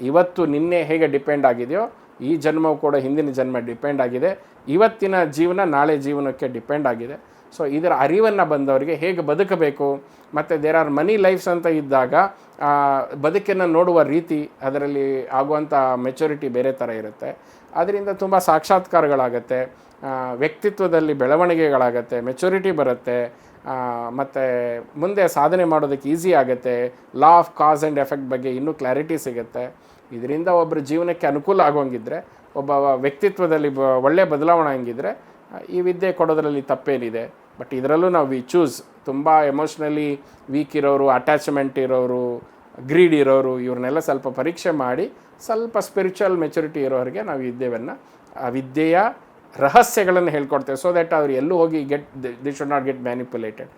ಇವತ್ತು ನಿನ್ನೆ ಹೇಗೆ ಡಿಪೆಂಡ್ ಆಗಿದೆಯೋ, ಈ ಜನ್ಮವು ಕೂಡ ಹಿಂದಿನ ಜನ್ಮ ಡಿಪೆಂಡ್ ಆಗಿದೆ. ಇವತ್ತಿನ ಜೀವನ ನಾಳೆ ಜೀವನಕ್ಕೆ ಡಿಪೆಂಡ್ ಆಗಿದೆ. ಸೊ ಇದರ ಅರಿವನ್ನು ಬಂದವರಿಗೆ ಹೇಗೆ ಬದುಕಬೇಕು, ಮತ್ತು ದೇರ್ ಆರ್ ಮನಿ ಲೈಫ್ಸ್ ಅಂತ ಇದ್ದಾಗ ಬದುಕನ್ನು ನೋಡುವ ರೀತಿ ಅದರಲ್ಲಿ ಆಗುವಂಥ ಮೆಚುರಿಟಿ ಬೇರೆ ಥರ ಇರುತ್ತೆ. ಅದರಿಂದ ತುಂಬ ಸಾಕ್ಷಾತ್ಕಾರಗಳಾಗತ್ತೆ ವ್ಯಕ್ತಿತ್ವದಲ್ಲಿ ಬೆಳವಣಿಗೆಗಳಾಗತ್ತೆ ಮೆಚುರಿಟಿ ಬರುತ್ತೆ ಮತ್ತು ಮುಂದೆ ಸಾಧನೆ ಮಾಡೋದಕ್ಕೆ ಈಸಿ ಆಗುತ್ತೆ law of cause and effect ಬಗ್ಗೆ ಇನ್ನೂ ಕ್ಲಾರಿಟಿ ಸಿಗುತ್ತೆ. ಇದರಿಂದ ಒಬ್ಬರ ಜೀವನಕ್ಕೆ ಅನುಕೂಲ ಆಗೋಂಗಿದ್ರೆ ಒಬ್ಬ ವ್ಯಕ್ತಿತ್ವದಲ್ಲಿ ಬ ಒಳ್ಳೆಯ ಬದಲಾವಣೆ ಹಂಗಿದ್ರೆ ಈ ವಿದ್ಯೆ ಕೊಡೋದ್ರಲ್ಲಿ ತಪ್ಪೇನಿದೆ. ಬಟ್ ಇದರಲ್ಲೂ ನಾವು ವಿ ಚೂಸ್ ತುಂಬ ಎಮೋಷ್ನಲಿ ವೀಕ್ ಇರೋರು ಅಟ್ಯಾಚ್ಮೆಂಟ್ ಇರೋರು ಗ್ರೀಡ್ ಇರೋರು, ಇವ್ರನ್ನೆಲ್ಲ ಸ್ವಲ್ಪ ಪರೀಕ್ಷೆ ಮಾಡಿ, ಸ್ವಲ್ಪ ಸ್ಪಿರಿಚುವಲ್ ಮೆಚುರಿಟಿ ಇರೋರಿಗೆ ನಾವು ವಿದ್ಯೆಯನ್ನು, ಆ ವಿದ್ಯೆಯ ರಹಸ್ಯಗಳನ್ನು ಹೇಳ್ಕೊಡ್ತೇವೆ. ಸೊ ದ್ಯಾಟ್ ಅವ್ರು ಎಲ್ಲೂ ಹೋಗಿ get they should not get manipulated